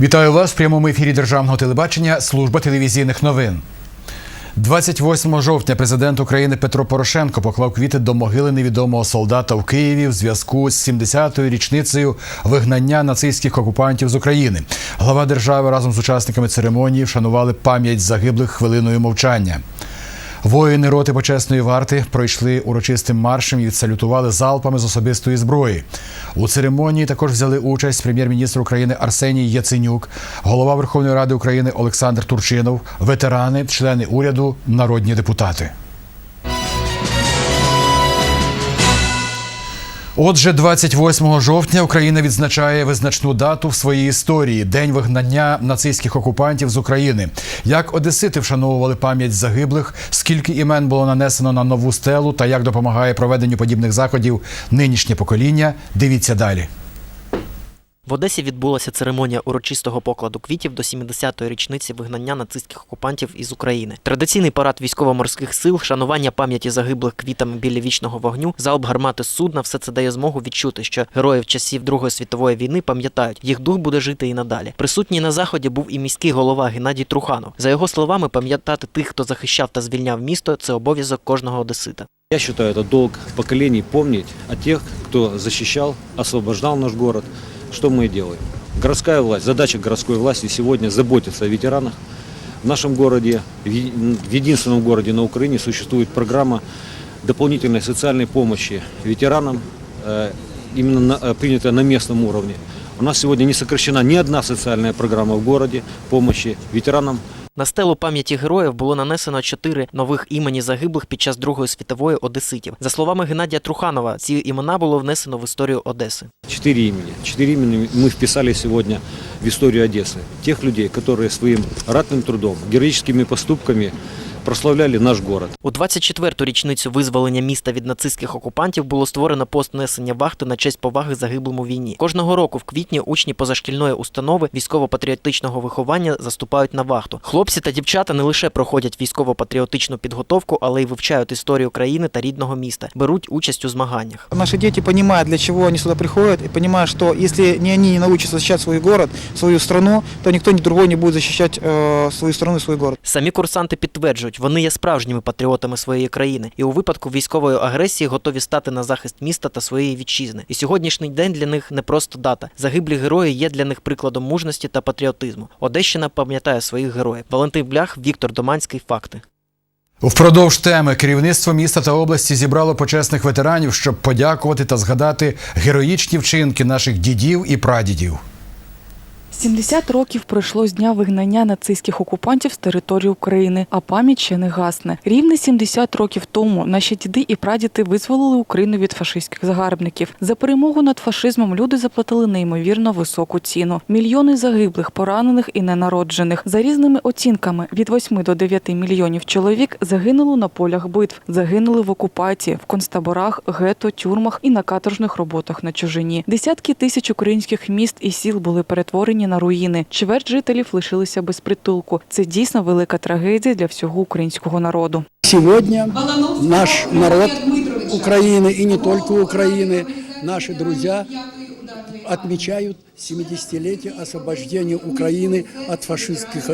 Вітаю вас в прямому ефірі Державного телебачення Служба телевізійних новин. 28 жовтня президент України Петро Порошенко поклав квіти до могили невідомого солдата в Києві в зв'язку з 70-ю річницею вигнання нацистських окупантів з України. Глава держави разом з учасниками церемонії вшанували пам'ять загиблих хвилиною мовчання. Воїни роти почесної варти пройшли урочистим маршем і відсалютували залпами з особистої зброї. У церемонії також взяли участь прем'єр-міністр України Арсеній Яценюк, голова Верховної Ради України Олександр Турчинов, ветерани, члени уряду, народні депутати. Отже, 28 жовтня Україна відзначає визначну дату в своїй історії день вигнання нацистських окупантів з України. Як одесити вшановували пам'ять загиблих, скільки імен було нанесено на нову стелу та як допомагає проведенню подібних заходів нинішнє покоління. Дивіться далі. В Одесі відбулася церемонія урочистого покладу квітів до 70-ї річниці вигнання нацистських окупантів із України. Традиційний парад військово-морських сил, шанування пам'яті загиблих квітами біля вічного вогню, залп гармати з судна – все це дає змогу відчути, що героїв часів Другої світової війни пам'ятають, їх дух буде жити і надалі. Присутній на заході був і міський голова Геннадій Труханов. За його словами, пам'ятати тих, хто захищав та звільняв місто, це обов'язок кожного одесита. Я считаю, это долг поколений помнить о тех, кто защищал, освобождал наш город. Что мы и делаем. Городская власть, задача городской власти сегодня заботиться о ветеранах. В нашем городе, в е- в единственном городе на Украине существует программа дополнительной социальной помощи ветеранам, э, именно на- э, принятая на местном уровне. У нас сегодня не сокращена ни одна социальная программа в городе помощи ветеранам На стелу пам'яті героїв було нанесено чотири нових імені загиблих під час Другої світової одеситів. За словами Геннадія Труханова, ці імена було внесено в історію Одеси. Четыре имени. Четыре имени мы вписали сегодня в историю Одессы. Тех людей, которые своим ратным трудом, героическими поступками прославляли наш город. У 24-ту річницю визволення міста від нацистських окупантів було створено пост несення вахти на честь поваги загиблим у війні. Кожного року в квітні учні позашкільної установи військово-патріотичного виховання заступають на вахту. Хлопці та дівчата не лише проходять військово-патріотичну підготовку, але й вивчають історію країни та рідного міста, беруть участь у змаганнях. Наши дети понимают, для чего они сюда приходят, и понимают, что если не они не научатся защищать свой город, свою страну, то никто ни другой не будет защищать э, свою страну и свой город. Самі курсанти підтверджують, вони є справжніми патріотами своєї країни і у випадку військової агресії готові стати на захист міста та своєї вітчизни. І сьогоднішній день для них не просто дата. Загиблі герої є для них прикладом мужності та патріотизму. Одещина пам'ятає своїх героїв. Валентин Блях, Віктор Доманський. Факти. Впродовж теми керівництво міста та області зібрало почесних ветеранів, щоб подякувати та згадати героїчні вчинки наших дідів і прадідів. 70 років пройшло з дня вигнання нацистських окупантів з території України, а пам'ять ще не гасне. Рівно 70 років тому наші діди і прадіди визволили Україну від фашистських загарбників. За перемогу над фашизмом люди заплатили неймовірно високу ціну. Мільйони загиблих, поранених і ненароджених. За різними оцінками від 8 до 9 мільйонів чоловік загинуло на полях битв, загинули в окупації, в концтаборах, гетто, тюрмах і на каторжних роботах на чужині. Десятки тисяч українських міст і сіл були перетворені на руїни. Чверть жителів лишилися без притулку. Це дійсно велика трагедія для всього українського народу. Сегодня наш народ Украины и не только Украины, наши друзья отмечают 70-летие освобождения Украины от фашистских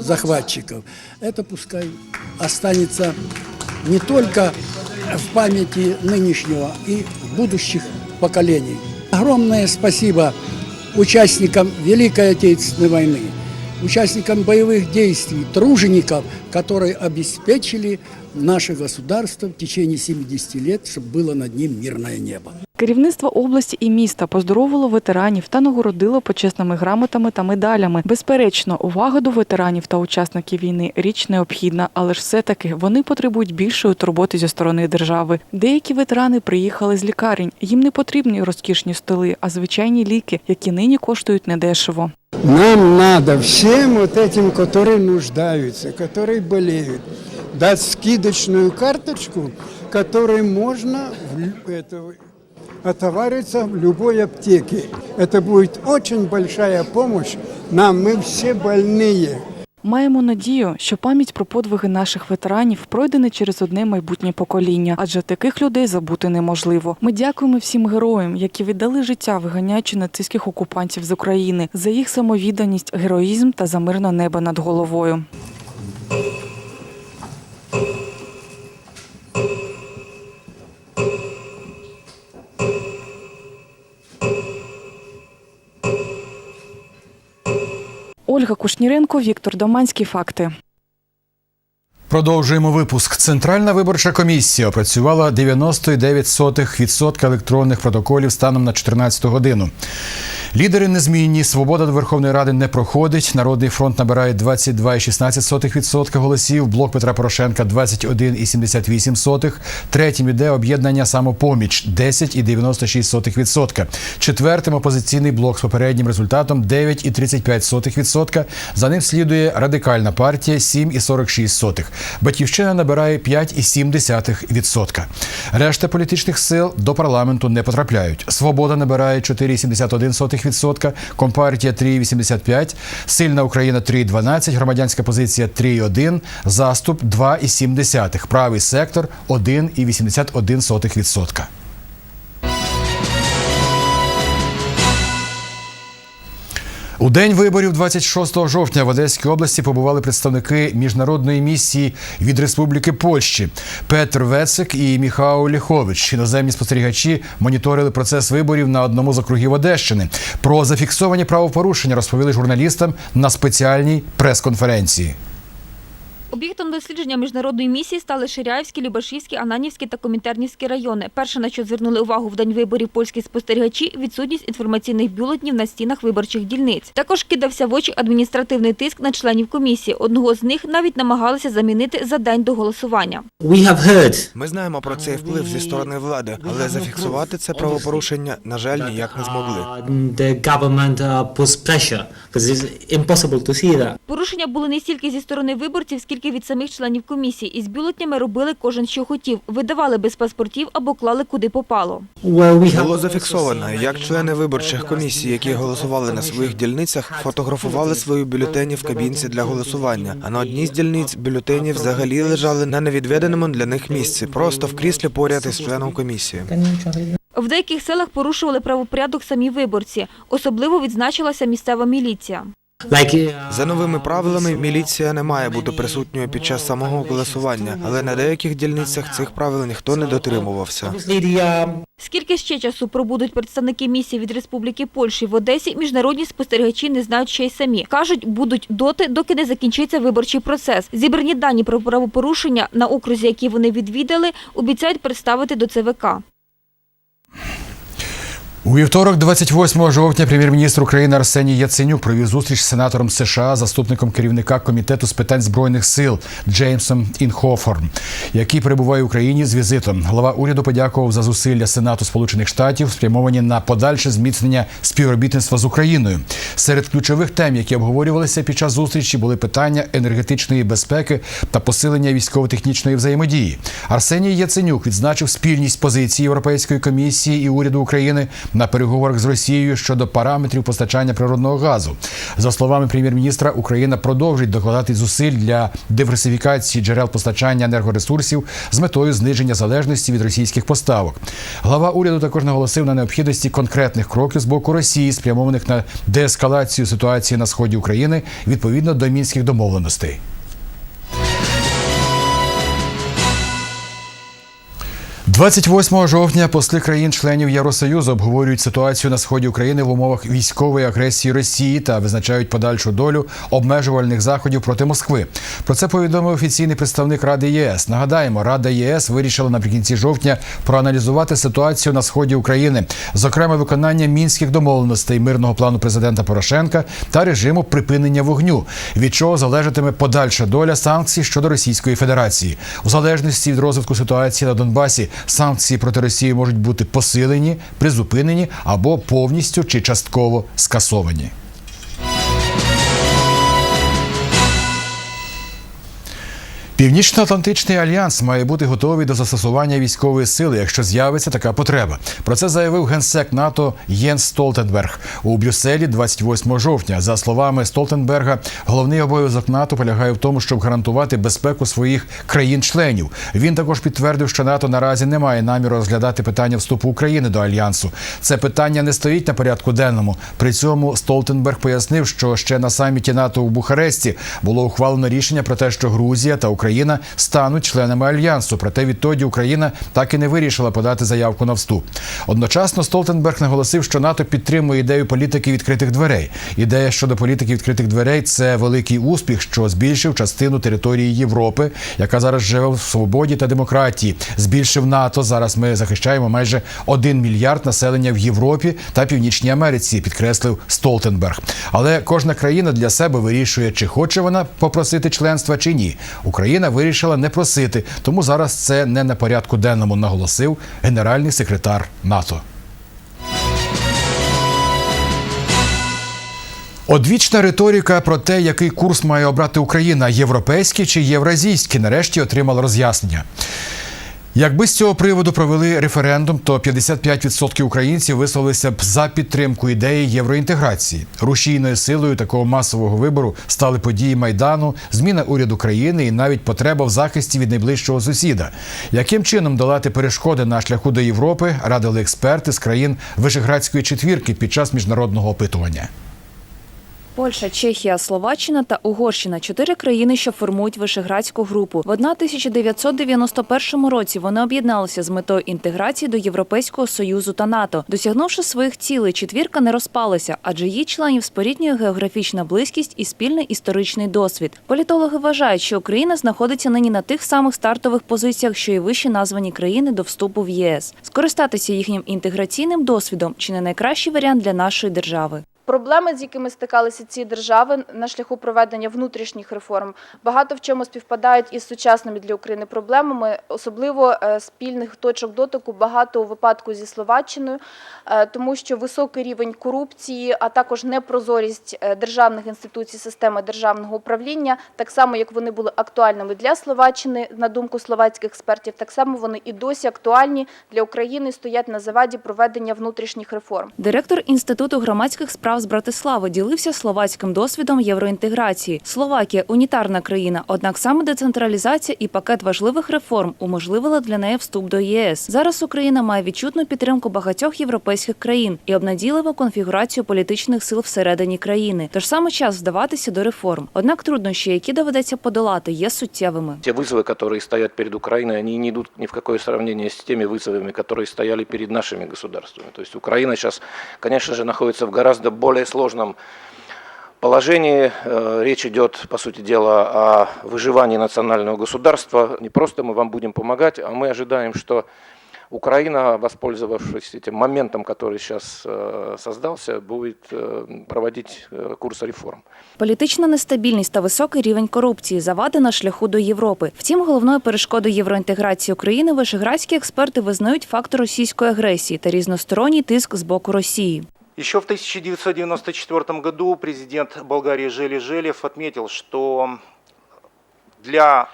захватчиков. Это пускай останется не только в памяти нынешнего и будущих поколений. Огромное спасибо участникам Великой Отечественной войны, участникам боевых действий, тружеников, которые обеспечили наше государство в течение 70 лет, чтобы было над ним мирное небо. Керівництво області і міста поздоровило ветеранів та нагородило почесними грамотами та медалями. Безперечно, увага до ветеранів та учасників війни річ необхідна, але ж все-таки вони потребують більшої турботи зі сторони держави. Деякі ветерани приїхали з лікарень. Їм не потрібні розкішні столи, а звичайні ліки, які нині коштують недешево. Нам надо всем вот этим, которые нуждаются, которые болеют, дать скидочную карточку, которой можно в лю- это, отовариться в любой аптеке. Это будет очень большая помощь нам, мы все больные. Маємо надію, що пам'ять про подвиги наших ветеранів пройде не через одне майбутнє покоління, адже таких людей забути неможливо. Ми дякуємо всім героям, які віддали життя, виганяючи нацистських окупантів з України, за їх самовідданість, героїзм та за мирне небо над головою. Ольга Кушніренко, Віктор Доманський. Факти. Продовжуємо випуск. Центральна виборча комісія опрацювала 99% електронних протоколів станом на 14 годину. Лідери незмінні. Свобода до Верховної Ради не проходить. Народний фронт набирає 22,16% голосів. Блок Петра Порошенка 21,78%. Третім іде об'єднання самопоміч 10,96%. Четвертим опозиційний блок з попереднім результатом 9,35%. За ним слідує радикальна партія 7,46%. Батьківщина набирає 5,7%. Решта політичних сил до парламенту не потрапляють. Свобода набирає 4,71%, Компартія 3,85%, Сильна Україна 3,12%, Громадянська позиція 3,1%, Заступ 2,7%, Правий сектор 1,81%. У день виборів 26 жовтня в Одеській області побували представники міжнародної місії від Республіки Польщі Петр Вецик і Міхао Ліхович. Іноземні спостерігачі моніторили процес виборів на одному з округів Одещини. Про зафіксовані правопорушення розповіли журналістам на спеціальній прес-конференції. Об'єктом дослідження міжнародної місії стали Ширяївські, Любашівські, Ананівські та Комінтернівські райони. Перше, на що звернули увагу в день виборів польські спостерігачі – відсутність інформаційних бюлетнів на стінах виборчих дільниць. Також кидався в очі адміністративний тиск на членів комісії. Одного з них навіть намагалися замінити за день до голосування. Ми знаємо про цей вплив зі сторони влади, але зафіксувати це правопорушення, на жаль, ніяк не змогли. uh. Порушення були не стільки зі сторони виборців, скільки від самих членів комісії. Із бюлетнями робили кожен, що хотів. Видавали без паспортів або клали куди попало. Було зафіксовано, як члени виборчих комісій, які голосували на своїх дільницях, фотографували свої бюлетені в кабінці для голосування. А на одній з дільниць бюлетені взагалі лежали на невідведеному для них місці, просто в кріслі поряд із членом комісії. В деяких селах порушували правопорядок самі виборці. Особливо відзначилася місцева міліція. Uh, За новими правилами міліція не має бути присутньою під час самого голосування, але на деяких дільницях цих правил ніхто не дотримувався. uh, Скільки ще часу пробудуть представники місії від Республіки Польщі в Одесі, міжнародні спостерігачі не знають ще й самі. Кажуть, будуть доти, доки не закінчиться виборчий процес. Зібрані дані про правопорушення на окрузі, які вони відвідали, обіцяють представити до ЦВК. У вівторок, 28 жовтня, прем'єр-міністр України Арсеній Яценюк провів зустріч з сенатором США, заступником керівника комітету з питань збройних сил Джеймсом Інхофорн, який перебуває в Україні з візитом. Глава уряду подякував за зусилля Сенату Сполучених Штатів, спрямовані на подальше зміцнення співробітництва з Україною. Серед ключових тем, які обговорювалися під час зустрічі, були питання енергетичної безпеки та посилення військово-технічної взаємодії. Арсеній Яценюк відзначив спільність позиції Європейської комісії і уряду України на переговорах з Росією щодо параметрів постачання природного газу. За словами прем'єр-міністра, Україна продовжить докладати зусиль для диверсифікації джерел постачання енергоресурсів з метою зниження залежності від російських поставок. Глава уряду також наголосив на необхідності конкретних кроків з боку Росії, спрямованих на деескалацію ситуації на сході України відповідно до мінських домовленостей. – 28 жовтня посли країн-членів Євросоюзу обговорюють ситуацію на сході України в умовах військової агресії Росії та визначають подальшу долю обмежувальних заходів проти Москви. Про це повідомив офіційний представник Ради ЄС. Нагадаємо, Рада ЄС вирішила наприкінці жовтня проаналізувати ситуацію на сході України, зокрема виконання мінських домовленостей мирного плану президента Порошенка та режиму припинення вогню, від чого залежатиме подальша доля санкцій щодо Російської Федерації. У залежності від розвитку ситуації на Донбасі санкції проти Росії можуть бути посилені, призупинені або повністю чи частково скасовані. Північно-Атлантичний альянс має бути готовий до застосування військової сили, якщо з'явиться така потреба. Про це заявив генсек НАТО Єнс Столтенберг у Брюсселі 28 жовтня. За словами Столтенберга, головний обов'язок НАТО полягає в тому, щоб гарантувати безпеку своїх країн-членів. Він також підтвердив, що НАТО наразі не має наміру розглядати питання вступу України до альянсу. Це питання не стоїть на порядку денному. При цьому Столтенберг пояснив, що ще на саміті НАТО у Бухаресті було ухвалено рішення про те, що Грузія та Україна стануть членами альянсу. Проте відтоді Україна так і не вирішила подати заявку на вступ. Одночасно Столтенберг наголосив, що НАТО підтримує ідею політики відкритих дверей. Ідея щодо політики відкритих дверей це великий успіх, що збільшив частину території Європи, яка зараз живе в свободі та демократії. Збільшив НАТО. Зараз ми захищаємо майже 1 мільярд населення в Європі та Північній Америці, підкреслив Столтенберг. Але кожна країна для себе вирішує, чи хоче вона попросити членства чи ні. Україна вирішила не просити, тому зараз це не на порядку денному, наголосив генеральний секретар НАТО. Одвічна риторика про те, який курс має обрати Україна європейський чи євразійський, нарешті отримала роз'яснення. Якби з цього приводу провели референдум, то 55% українців висловилися б за підтримку ідеї євроінтеграції. Рушійною силою такого масового вибору стали події майдану, зміна уряду країни і навіть потреба в захисті від найближчого сусіда. Яким чином долати перешкоди на шляху до Європи радили експерти з країн Вишеградської четвірки під час міжнародного опитування. Польща, Чехія, Словаччина та Угорщина чотири країни, що формують Вишеградську групу. В 1991 році вони об'єдналися з метою інтеграції до Європейського союзу та НАТО. Досягнувши своїх цілей, четвірка не розпалася, адже її членів споріднює географічна близькість і спільний історичний досвід. Політологи вважають, що Україна знаходиться нині на тих самих стартових позиціях, що і вищі названі країни до вступу в ЄС. Скористатися їхнім інтеграційним досвідом чи не найкращий варіант для нашої держави. Проблеми, з якими стикалися ці держави на шляху проведення внутрішніх реформ, багато в чому співпадають із сучасними для України проблемами, особливо е, спільних точок дотику багато у випадку зі Словаччиною, е, тому що високий рівень корупції, а також непрозорість е, державних інституцій системи державного управління, так само як вони були актуальними для Словаччини, на думку словацьких експертів, так само вони і досі актуальні для України, стоять на заваді проведення внутрішніх реформ. Директор інституту громадських справ з Братислави ділився словацьким досвідом євроінтеграції. Словакія унітарна країна, однак саме децентралізація і пакет важливих реформ уможливила для неї вступ до ЄС. Зараз Україна має відчутну підтримку багатьох європейських країн і обнадійливу конфігурацію політичних сил всередині країни. Тож саме час вдаватися до реформ. Однак труднощі, які доведеться подолати, є суттєвими. Те вызовы, которые стоят перед Украиной, они не идут ни в какое сравнение с теми вызовами, которые стояли перед нашими государствами. То есть Украина сейчас, конечно же, находится в гораздо более сложном положении. Э, Речь идет, по сути дела, о выживании национального государства. Не просто мы вам будем помогать, а мы ожидаем, что Украина, воспользовавшись этим моментом, который сейчас э, создался, будет э, проводить э, курс реформ. Політична нестабільність та високий рівень корупції завади на шляху до Європи. Втім, головною перешкодою євроінтеграції України вишеградські експерти визнають факт російської агресії та різносторонній тиск з боку Росії. Еще в 1994 году президент Болгарии Жели Желев отметил, что для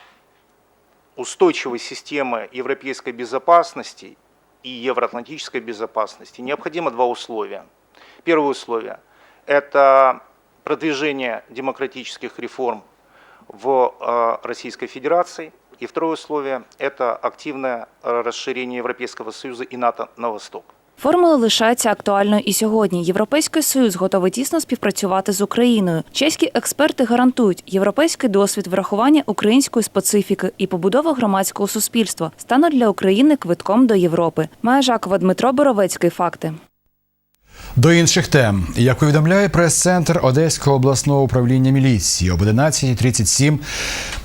устойчивой системы европейской безопасности и евроатлантической безопасности необходимо два условия. Первое условие – это продвижение демократических реформ в э, Российской Федерации. И второе условие – это активное э, расширение Европейского Союза и НАТО на восток. Формула лишається актуальною і сьогодні. Європейський союз готовий тісно співпрацювати з Україною. Чеські експерти гарантують, європейський досвід врахування української специфіки і побудова громадського суспільства стануть для України квитком до Європи. Має Жакова Дмитро Боровецький. Факти. До інших тем, як повідомляє прес-центр Одеського обласного управління міліції, об 11.37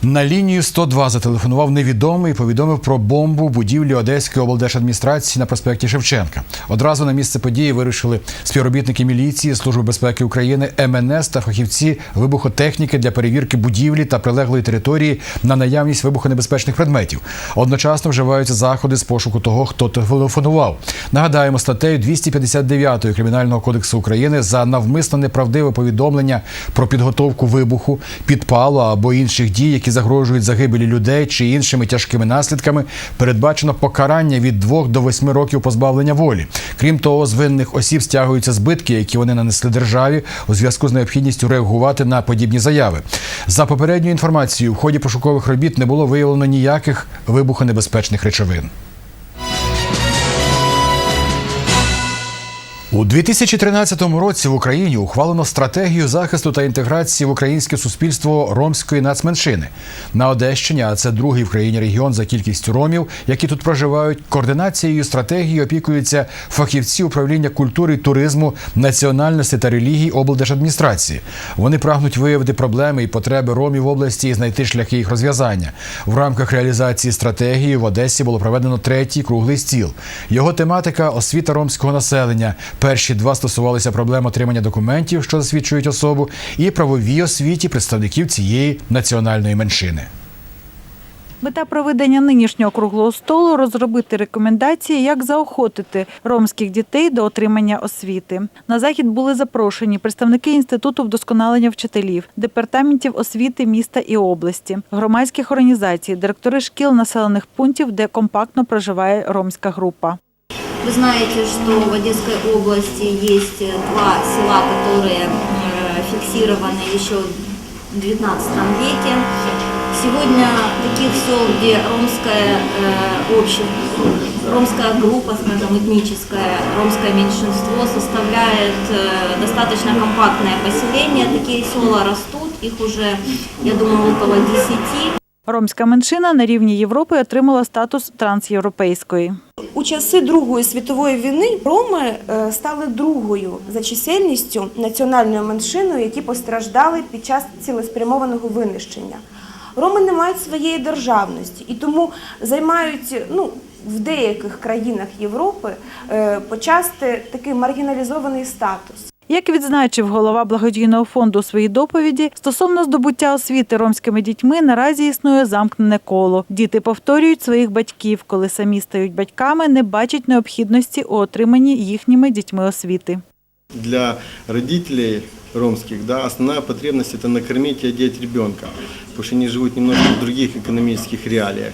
на лінію 102 зателефонував невідомий і повідомив про бомбу в будівлі Одеської облдержадміністрації на проспекті Шевченка. Одразу на місце події вирушили співробітники міліції, Служби безпеки України, МНС та фахівці вибухотехніки для перевірки будівлі та прилеглої території на наявність вибухонебезпечних предметів. Одночасно вживаються заходи з пошуку того, хто телефонував. Нагадаємо, статтею 259 кримінального Кримінального кодексу України за навмисно неправдиве повідомлення про підготовку вибуху, підпалу або інших дій, які загрожують загибелі людей чи іншими тяжкими наслідками, передбачено покарання від 2 до 8 років позбавлення волі. Крім того, з винних осіб стягуються збитки, які вони нанесли державі у зв'язку з необхідністю реагувати на подібні заяви. За попередньою інформацією, в ході пошукових робіт не було виявлено ніяких вибухонебезпечних речовин. У 2013 році в Україні ухвалено стратегію захисту та інтеграції в українське суспільство ромської нацменшини. На Одещині, а це другий в країні регіон за кількістю ромів, які тут проживають. Координацією стратегії опікуються фахівці управління культури, туризму, національності та релігій облдержадміністрації. Вони прагнуть виявити проблеми і потреби ромів в області і знайти шляхи їх розв'язання. В рамках реалізації стратегії в Одесі було проведено третій круглий стіл. Його тематика освіта ромського населення. Перші два стосувалися проблем отримання документів, що засвідчують особу, і правовій освіті представників цієї національної меншини. Мета проведення нинішнього круглого столу розробити рекомендації, як заохотити ромських дітей до отримання освіти. На захід були запрошені представники інституту вдосконалення вчителів, департаментів освіти міста і області, громадських організацій, директори шкіл населених пунктів, де компактно проживає ромська група. Вы знаете, что в Одесской области есть два села, которые э, фиксированы еще в XIX веке. Сегодня таких сел, где ромское э, общество, ромская группа, скажем, этническое, ромское меньшинство составляет э, достаточно компактное поселение. Такие села растут, их уже, я думаю, около 10. Ромська меншина на рівні Європи отримала статус трансєвропейської. У часи Другої світової війни роми е, стали другою за чисельністю національною меншиною, які постраждали під час цілеспрямованого винищення. Роми не мають своєї державності і тому займають ну, в деяких країнах Європи е, почасти такий маргіналізований статус. Як відзначив голова благодійного фонду у своїй доповіді, стосовно здобуття освіти ромськими дітьми наразі існує замкнене коло. Діти повторюють своїх батьків, коли самі стають батьками, не бачать необхідності у отриманні їхніми дітьми освіти. Для родителей ромских да, основная потребность это накормить и одеть ребенка, потому что они живут немножко в других экономических реалиях.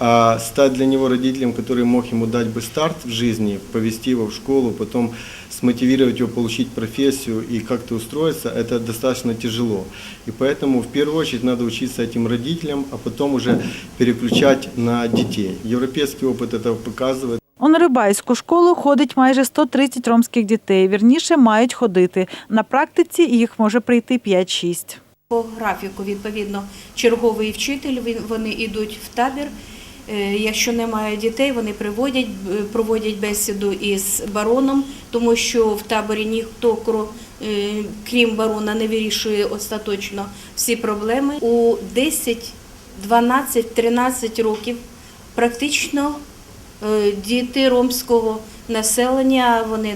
А стать для него родителем, который мог ему дать бы старт в жизни, повести его в школу, потом смотивировать его получить профессию и как-то устроиться, это достаточно тяжело. И поэтому в первую очередь надо учиться этим родителям, а потом уже переключать на детей. Европейский опыт это показывает. У Нерибайську школу ходить майже 130 ромських дітей. Вірніше мають ходити. На практиці їх може прийти 5-6. По графіку, відповідно, черговий вчитель, він- вони йдуть в табір. Е, Якщо немає дітей, вони приводять, е, проводять бесіду із бароном, тому що в таборі ніхто, е, крім барона, не вирішує остаточно всі проблеми. У 10, 12, 13 років практично діти ромського населення, вони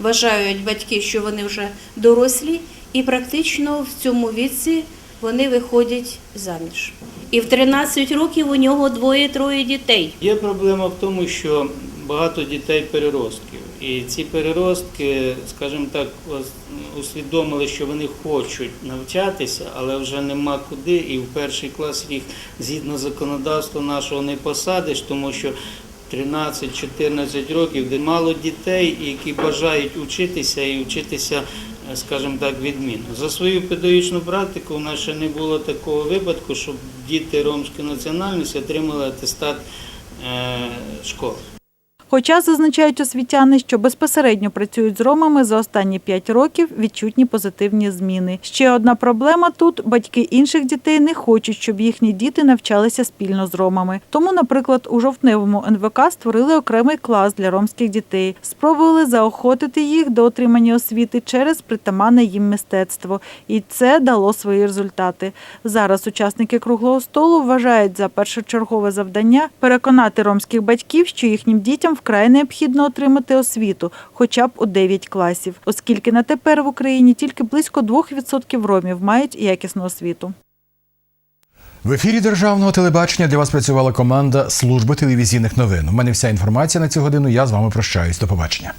вважають батьки, що вони вже дорослі, і практично в цьому віці вони виходять заміж. І в 13 років у нього двоє-троє дітей. Є проблема в тому, що багато дітей переростків. І ці переростки, скажімо так, усвідомили, що вони хочуть навчатися, але вже нема куди. І в перший клас їх згідно законодавства нашого не посадиш, тому що 13-14 років, де мало дітей, які бажають учитися і вчитися, скажімо так, відмінно. За свою педагогічну практику у нас ще не було такого випадку, щоб діти ромської національності отримали атестат е, школи. Хоча зазначають освітяни, що безпосередньо працюють з ромами за останні 5 років відчутні позитивні зміни. Ще одна проблема тут батьки інших дітей не хочуть, щоб їхні діти навчалися спільно з ромами. Тому, наприклад, у жовтневому НВК створили окремий клас для ромських дітей. Спробували заохотити їх до отримання освіти через притаманне їм мистецтво, і це дало свої результати. Зараз учасники круглого столу вважають за першочергове завдання переконати ромських батьків, що їхнім вкрай необхідно отримати освіту, хоча б у 9 класів, оскільки на тепер в Україні тільки близько 2% ромів мають якісну освіту. В ефірі державного телебачення для вас працювала команда служби телевізійних новин. У мене вся інформація на цю годину. Я з вами прощаюсь. До побачення.